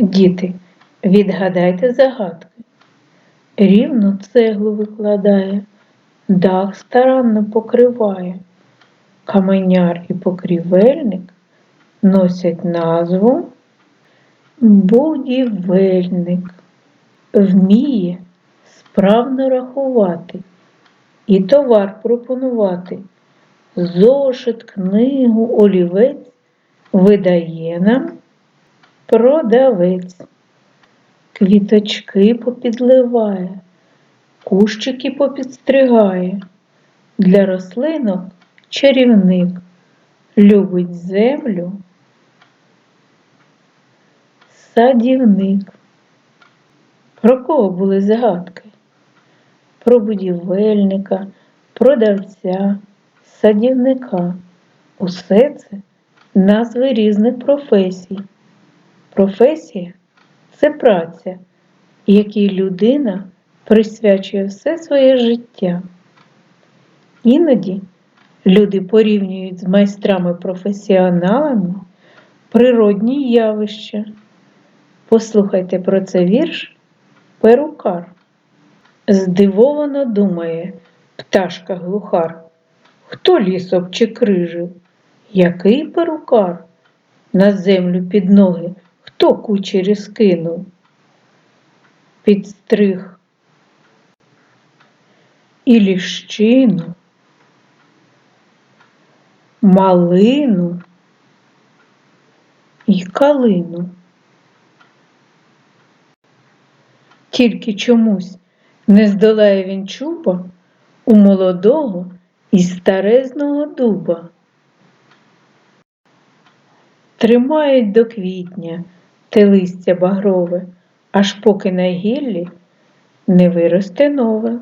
Діти, відгадайте загадки. Рівно цеглу викладає, дах старанно покриває. Каменяр і покрівельник носять назву будівельник. Вміє справно рахувати і товар пропонувати. Зошит, книгу, олівець видає нам продавець. Квіточки попідливає, кущики попідстригає. Для рослинок чарівник любить землю, садівник. Про кого були загадки? Про будівельника, продавця, садівника. Усе це назви різних професій. Професія це праця, якій людина присвячує все своє життя. Іноді люди порівнюють з майстрами-професіоналами природні явища. Послухайте про це вірш Перукар. Здивовано думає пташка глухар. Хто ліс обчекрижив? Який перукар? На землю під ноги хто кучері скинув? Підстриг і ліщину, малину і калину. Тільки чомусь не здолає він чуба у молодого і старезного дуба. Тримають до квітня те листя багрове, аж поки на гіллі не виросте нове.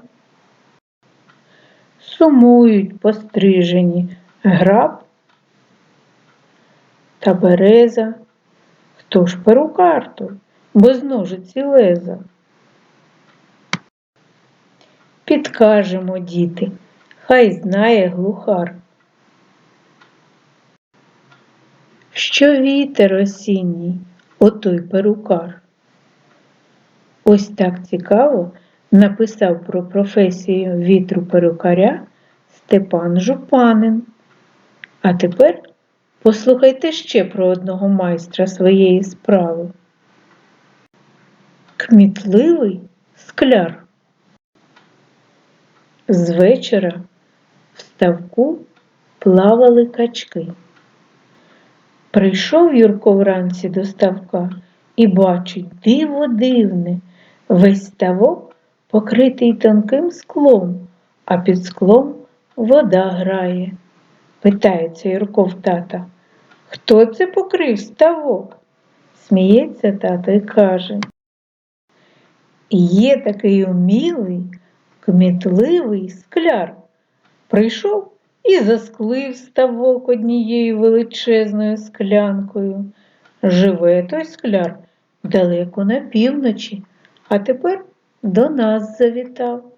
Сумують пострижені граб та береза. Хто ж перукар той, без ножиці леза? Підкажемо, діти, хай знає глухар. Що вітер осінній, отой перукар. Ось так цікаво написав про професію вітру перукаря Степан Жупанин. А тепер послухайте ще про одного майстра своєї справи. Кмітливий скляр. З вечора в ставку плавали качки. Прийшов Юрко вранці до ставка і бачить диво дивне, весь ставок покритий тонким склом, а під склом вода грає. Питається Юрко в тата, хто це покрив ставок? Сміється тато і каже. Є такий умілий, кмітливий скляр. Прийшов і засклив ставок однією величезною склянкою. Живе той скляр далеко на півночі, а тепер до нас завітав.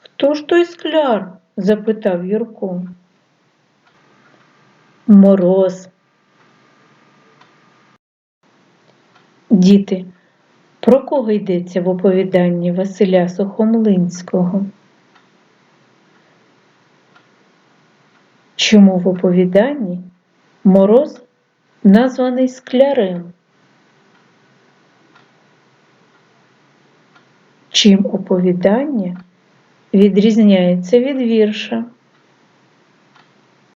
Хто ж той скляр? запитав Юрко. Мороз. Діти, про кого йдеться в оповіданні Василя Сухомлинського? Чому в оповіданні мороз названий склярем? Чим оповідання відрізняється від вірша?